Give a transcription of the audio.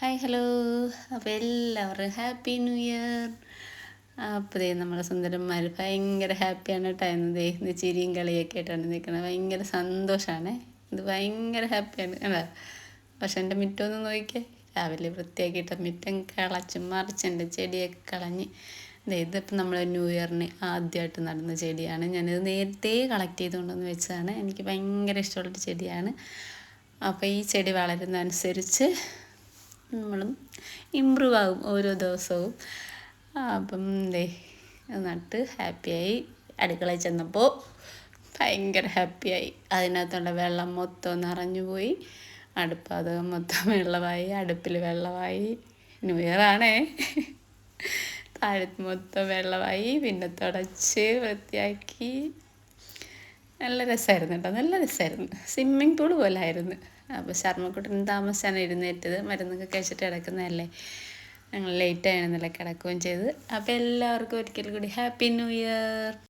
Hi hello അപ്പോൾ എല്ലാവരും happy new year അപ്പോൾ നമ്മളെ സുന്ദരന്മാർ ഭയങ്കര ഹാപ്പിയാണ് കേട്ടോ എന്നതേ ഇന്ന് ചിരിയും കളിയൊക്കെ ആയിട്ടാണ് നിൽക്കുന്നത് ഭയങ്കര സന്തോഷമാണ് ഇത് ഭയങ്കര ഹാപ്പിയാണ് അല്ല പക്ഷെ എന്റെ മുറ്റമൊന്ന് നോക്കിക്കേ. രാവിലെ വൃത്തിയാക്കിയിട്ട് മിറ്റം കളച്ച് മറിച്ച് എന്റെ ചെടിയൊക്കെ കളഞ്ഞ്. ഇതിപ്പോൾ നമ്മൾ ന്യൂ ഇയറിന് ആദ്യമായിട്ട് നടന്ന ചെടിയാണ്. ഞാനിത് നേരത്തെ കളക്ട് ചെയ്തുകൊണ്ടെന്ന് വെച്ചതാണ്. എനിക്ക് ഭയങ്കര ഇഷ്ടമുള്ളൊരു ചെടിയാണ്. അപ്പോൾ ഈ ചെടി വളരുന്നതനുസരിച്ച് നമ്മളും ഇമ്പ്രൂവ് ആകും ഓരോ ദിവസവും. അപ്പം ദേ നട്ട് ഹാപ്പിയായി അടുക്കളയിൽ ചെന്നപ്പോൾ ഭയങ്കര ഹാപ്പിയായി അതിനകത്തുള്ള വെള്ളം മൊത്തം നിറഞ്ഞു പോയി. അടുപ്പ് മൊത്തം വെള്ളമായി അടുപ്പിൽ വെള്ളമായി. ന്യൂ ഇയർ ആണേ. താഴത്ത് മൊത്തം വെള്ളമായി പിന്നെ തുടച്ച് വൃത്തിയാക്കി. നല്ല രസമായിരുന്നു കേട്ടോ. നല്ല രസമായിരുന്നു. സ്വിമ്മിങ് പൂൾ പോലെ ആയിരുന്നു അപ്പോൾ ശർമ്മക്കുട്ടൻ താമസിച്ചാണ് എഴുന്നേറ്റത്. മരുന്നൊക്കെ കഴിച്ചിട്ട് കിടക്കുന്നതല്ലേ. ഞങ്ങൾ ലേറ്റ് ആയിരുന്നല്ലേ കിടക്കുകയും ചെയ്ത്. അപ്പോൾ എല്ലാവർക്കും ഒരിക്കൽ കൂടി ഹാപ്പി ന്യൂ ഇയർ